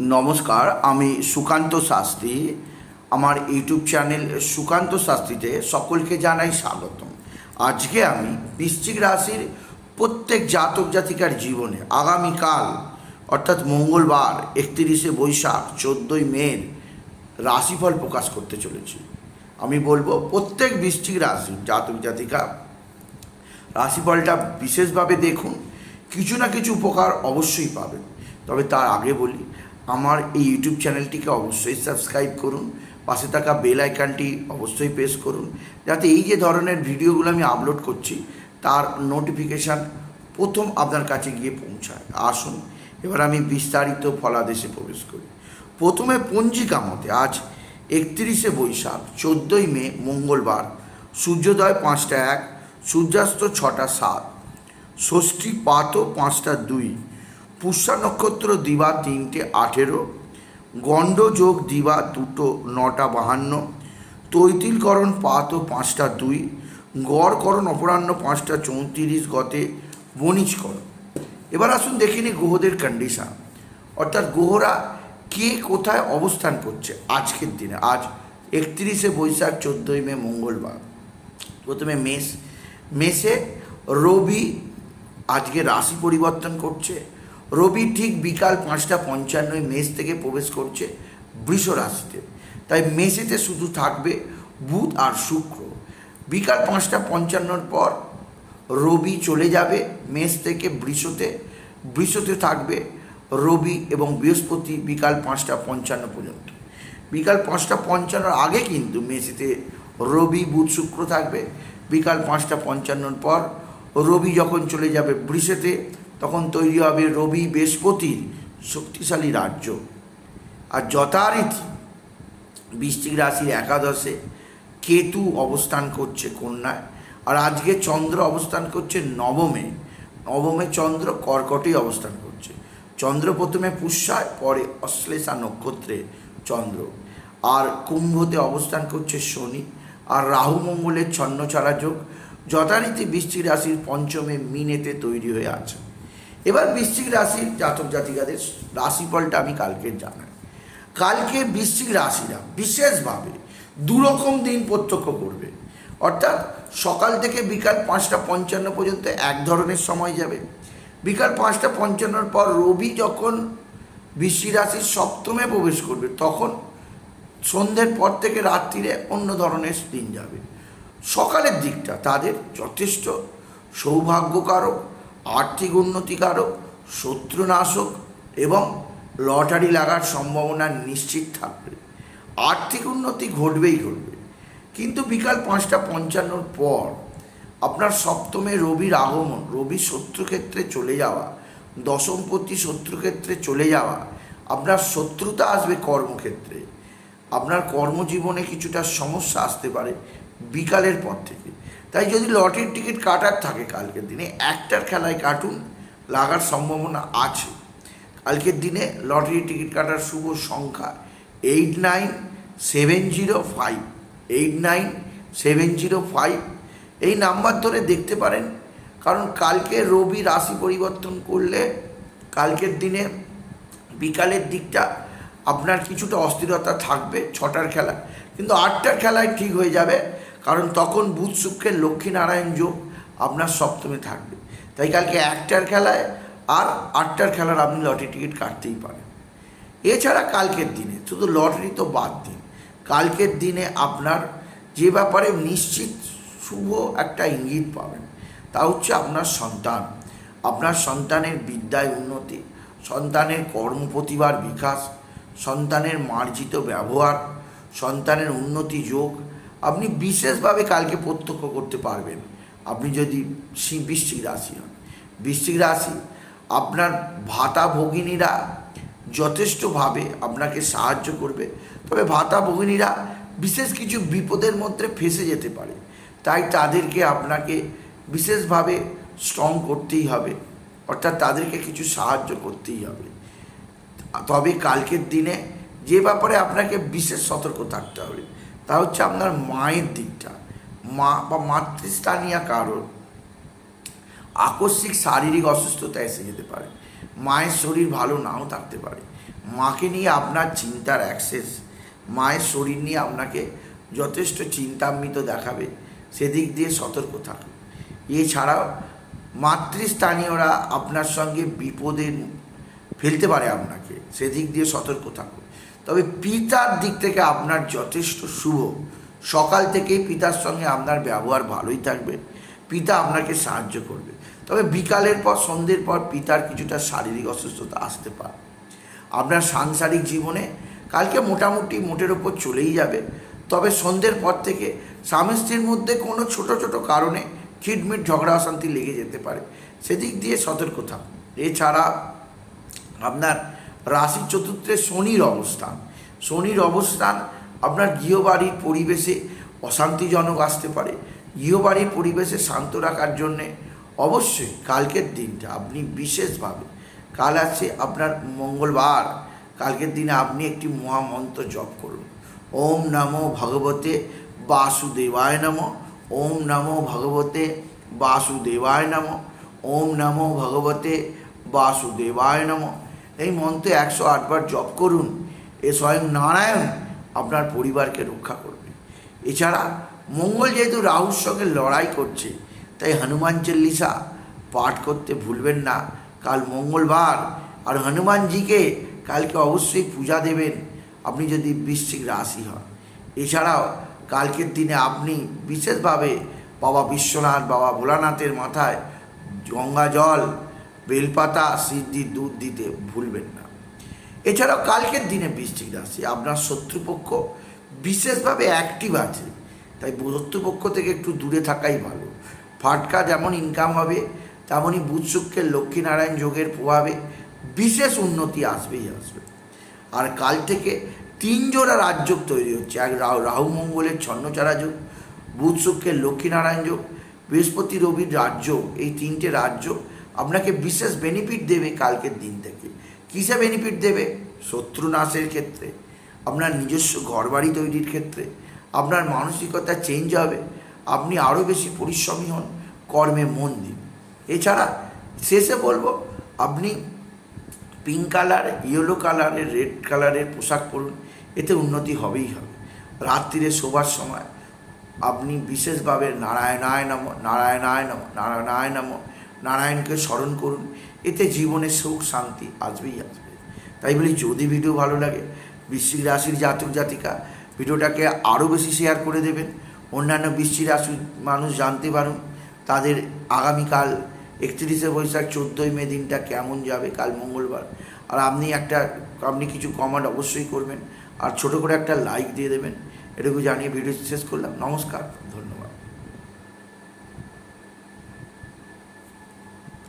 নমস্কার, আমি সুকান্ত শাস্ত্রী। আমার ইউটিউব চ্যানেল সুকান্ত শাস্ত্রীতে সকলকে জানাই স্বাগতম। আজকে আমি বৃশ্চিক রাশির প্রত্যেক জাতক জাতিকার জীবনে আগামীকাল, অর্থাৎ মঙ্গলবার, একত্রিশে বৈশাখ, চোদ্দোই মের রাশিফল প্রকাশ করতে চলেছি। আমি বলব প্রত্যেক বৃশ্চিক রাশি জাতক জাতিকা, রাশিফলটা বিশেষভাবে দেখুন। কিছু না কিছু উপকার অবশ্যই পাবেন। তবে তার আগে বলি আমার এই ইউটিউব চ্যানেলটিকে অবশ্যই সাবস্ক্রাইব করুন। পাশে থাকা বেল আইকনটি অবশ্যই প্রেস করুন। যাতে এই যে ধরনের ভিডিওগুলো আমি আপলোড করছি, তার নোটিফিকেশান প্রথম আপনার কাছে গিয়ে পৌঁছায়। আসুন, এবার আমি বিস্তারিত ফলাদেশে প্রবেশ করি। প্রথমে পঞ্জিকা মতে আজ একত্রিশে বৈশাখ, চোদ্দোই মে, মঙ্গলবার, সূর্যোদয় পাঁচটা এক, সূর্যাস্ত ছটা সাত, ষষ্ঠী পাতও পাঁচটা দুই পুষ্যা নক্ষত্র দিবা তিনটে আঠেরো গণ্ডযোগ দিবা দুটো নটা বাহান্ন, তৈতিলকরণ পাতও পাঁচটা দুই, গড়করণ অপরাহ্ন পাঁচটা চৌত্রিশ গতে বণিজকরণ। এবার আসুন দেখিনি গ্রহদের কন্ডিশন অর্থাৎ গ্রহরা কে কোথায় অবস্থান করছে আজকের দিনে? আজ একত্রিশে বৈশাখ, চোদ্দোই মে, মঙ্গলবার। প্রথমে মেষ। মেষে রবি আজকে রাশি পরিবর্তন করছে। রবি ঠিক বিকাল পাঁচটা পঞ্চান্নয় মেষ থেকে প্রবেশ করছে বৃষ রাশিতে। তাই মেষেতে শুধু থাকবে বুধ আর শুক্র। বিকাল পাঁচটা পঞ্চান্নর পর রবি চলে যাবে মেষ থেকে বৃষতে। বৃষতে থাকবে রবি এবং বৃহস্পতি বিকাল পাঁচটা পঞ্চান্ন পর্যন্ত। বিকাল পাঁচটা পঞ্চান্নর আগে কিন্তু মেসিতে রবি, বুধ, শুক্র থাকবে। বিকাল পাঁচটা পঞ্চান্নর পর রবি যখন চলে যাবে বৃষেতে তখন তৈরি হবে রবি বৃহস্পতির শক্তিশালী রাজ্য। আর যথারীতি বৃশ্চিক রাশির একাদশে কেতু অবস্থান করছে কন্যায়। আর আজকে চন্দ্র অবস্থান করছে নবমে। নবমে চন্দ্র কর্কটেই অবস্থান করছে। চন্দ্র প্রথমে পুষ্যায়, পরে অশ্লেষা নক্ষত্রে চন্দ্র। আর কুম্ভতে অবস্থান করছে শনি। আর রাহু মঙ্গলের ছন্নছাড়া যোগ। যথারীতি বৃশ্চিক রাশির পঞ্চমে মিনেতে তৈরি হয়ে আছে। এবার বৃশ্চিক রাশির জাতক জাতিকাদের রাশিফলটা আমি কালকে জানাই। কালকে বৃশ্চিক রাশিরা বিশেষভাবে দুরকম দিন প্রত্যক্ষ করবে। অর্থাৎ সকাল থেকে বিকাল পাঁচটা পঞ্চান্ন পর্যন্ত এক ধরনের সময় যাবে। বিকাল পাঁচটা পঞ্চান্নর পর রবি যখন বৃশ্চিক রাশির সপ্তমে প্রবেশ করবে, তখন সন্ধ্যের পর থেকে রাত্রিরে অন্য ধরনের দিন যাবে। সকালের দিকটা তাদের যথেষ্ট সৌভাগ্যকারক আর্থিক উন্নতিকারক, শত্রুনাশক এবং লটারি লাগার সম্ভাবনা নিশ্চিত থাকবে। আর্থিক উন্নতি ঘটবেই ঘটবে। কিন্তু বিকাল পাঁচটা পঞ্চান্নর পর আপনার সপ্তমে রবির আগমন রবি শত্রুক্ষেত্রে চলে যাওয়া, দশমপতি শত্রুক্ষেত্রে চলে যাওয়া, আপনার শত্রুতা আসবে কর্মক্ষেত্রে। আপনার কর্মজীবনে কিছুটা সমস্যা আসতে পারে বিকালের পর থেকে। তাই যদি লটারির টিকিট কাটার থাকে কালকের দিনে, একটার খেলায় কাটুন, লাগার সম্ভাবনা আছে। কালকের দিনে লটারির টিকিট কাটার শুভ সংখ্যা eight nine seven zero five eight nine seven zero five এই নাম্বার ধরে দেখতে পারেন, কারণ কালকে রবি রাশি পরিবর্তন করলে কালকের দিনে বিকালের দিকটা আপনার কিছুটা অস্থিরতা থাকবে, ছটার খেলা। কিন্তু আটটার খেলায় ঠিক হয়ে যাবে কারণ তখন বুধ শুক্রের লক্ষ্মীনারায়ণ যোগ আপনার সপ্তমে থাকবে। তাই কালকে একটার খেলায় আর আটটার খেলার আপনি লটারি টিকিট কাটতেই পারেন। এছাড়া কালকের দিনে, শুধু লটারি তো বাদ দিন, কালকের দিনে আপনার যে ব্যাপারে নিশ্চিত শুভ একটা ইঙ্গিত পাবেন, তা হচ্ছে আপনার সন্তান। আপনার সন্তানের বিদ্যায় উন্নতি, সন্তানের কর্মপ্রতিভার বিকাশ, সন্তানের মার্জিত ব্যবহার, সন্তানের উন্নতি যোগ আপনি বিশেষভাবে কালকে প্রত্যক্ষ করতে পারবেন। আপনি যদি বৃশ্চিক রাশি হন। বৃশ্চিক রাশি, আপনার ভাতা ভগিনীরা যথেষ্টভাবে আপনাকে সাহায্য করবে। তবে ভাতা ভগিনীরা বিশেষ কিছু বিপদের মধ্যে ফেসে যেতে পারে। তাই তাদেরকে আপনাকে বিশেষভাবে স্ট্রং করতেই হবে। অর্থাৎ তাদেরকে কিছু সাহায্য করতেই হবে। তবে কালকের দিনে যে ব্যাপারে আপনাকে বিশেষ সতর্ক থাকতে হবে তা হচ্ছে আপনার মায়ের দিকটা। মা বা মাতৃস্থানীয় কারণ আকস্মিক শারীরিক অসুস্থতা এসে যেতে পারে। মায়ের শরীর ভালো নাও থাকতে পারে। মাকে নিয়ে আপনার চিন্তার অ্যাক্সেস মায়ের শরীর নিয়ে আপনাকে যথেষ্ট চিন্তান্বিত দেখাবে। সেদিক দিয়ে সতর্ক থাকুন। এছাড়াও মাতৃস্থানীয়রা আপনার সঙ্গে বিপদে ফেলতে পারে আপনাকে। সেদিক দিয়ে সতর্ক থাকুন। তবে পিতার দিক থেকে আপনার যথেষ্ট শুভ। সকাল থেকেই পিতার সঙ্গে আপনার ব্যবহার ভালোই থাকবে। পিতা আপনাকে সাহায্য করবে। তবে বিকালের পর, সন্ধ্যের পর পিতার কিছুটা শারীরিক অসুস্থতা আসতে পারে। আপনার সাংসারিক জীবনে কালকে মোটামুটি মোটের ওপর চলেই যাবে। তবে সন্ধ্যের পর থেকে স্বামী স্ত্রীর মধ্যে কোনো ছোট ছোট কারণে খিটমিট, ঝগড়া, অশান্তি লেগে যেতে পারে। সেদিক দিয়ে সতর্ক থাকুন। এছাড়া আপনার রাশি চতুর্থে শনির অবস্থান। শনির অবস্থান আপনার গৃহবাড়ির পরিবেশে অশান্তিজনক আসতে পারে। গৃহবাড়ির পরিবেশে শান্ত রাখার জন্যে অবশ্যই কালকের দিনটা আপনি বিশেষভাবে, কাল আছে আপনার মঙ্গলবার, কালকের দিনে আপনি একটি মহামন্ত্র জপ করুন। ওম নমো ভগবতে বাসুদেবায় নম, ওম নমো ভগবতে বাসুদেবায় নম, ওম নমো ভগবতে বাসুদেবায় নম। এই মন্ত্রে একশো আটবার জপ করুন, এ স্বয়ং নারায়ণ আপনার পরিবারকে রক্ষা করবে। এছাড়া মঙ্গল যেহেতু রাহুর সঙ্গে লড়াই করছে, তাই হনুমান চল্লিশা পাঠ করতে ভুলবেন না। কাল মঙ্গলবার, আর হনুমানজিকে কালকে অবশ্যই পূজা দেবেন, আপনি যদি বৃশ্চিক রাশি হন। এছাড়াও কালকের দিনে আপনি বিশেষভাবে বাবা বিশ্বনাথ, বাবা ভোলানাথের মাথায় গঙ্গা জল বেলপাতা, সিদ্ধি, দুধ দিতে ভুলবেন না। এছাড়াও কালকের দিনে বৃশ্চিক রাশি, আপনার শত্রুপক্ষ বিশেষভাবে অ্যাক্টিভ আছে, তাই শত্রুপক্ষ থেকে একটু দূরে থাকাই ভালো। ফাটকা যেমন ইনকাম হবে, তেমনই বুধ শুক্রের লক্ষ্মীনারায়ণ যোগের প্রভাবে বিশেষ উন্নতি আসবেই আসবে। আর কাল থেকে তিন জোড়া রাজযোগ তৈরি হচ্ছে, এক রাহু রাহু, মঙ্গলের ছন্নচারা যোগ, বুধ শুক্রের লক্ষ্মীনারায়ণ যোগ, বৃহস্পতি, রবির রাজযোগ এই তিনটে রাজযোগ আপনাকে বিশেষ বেনিফিট দেবে কালকের দিন থেকে। কিসে বেনিফিট দেবে? শত্রু নাশের ক্ষেত্রে, আপনার নিজস্ব ঘরবাড়ি তৈরির ক্ষেত্রে, আপনার মানসিকতা চেঞ্জ হবে, আপনি আরও বেশি পরিশ্রমী হন, কর্মে মন দিন। এছাড়া শেষে বলব, আপনি পিঙ্ক কালার ইয়েলো কালারের রেড কালারের পোশাক পরুন, এতে উন্নতি হবেই হবে। রাত্রিরে শোবার সময় আপনি বিশেষভাবে নারায়ণায় নম নারায়ণায় নম নারায়ণায় নম নারায়ণকে স্মরণ করুন। এতে জীবনে সুখ, শান্তি আসবেই আসবে। তাই বলি, যদি ভিডিও ভালো লাগে, বৃশ্চিক রাশির জাতক জাতিকা ভিডিওটাকে আরও বেশি শেয়ার করে দেবেন। অন্যান্য বৃশ্চিক রাশির মানুষ জানতে পারুন, তাদের আগামীকাল একত্রিশে বৈশাখ চোদ্দোই মে দিনটা কেমন যাবে, কাল মঙ্গলবার। আর আপনি একটা, আপনি কিছু কমেন্ট অবশ্যই করবেন। আর ছোট করে একটা লাইক দিয়ে দেবেন। এটুকু জানিয়ে ভিডিও শেষ করলাম। নমস্কার, ধন্যবাদ।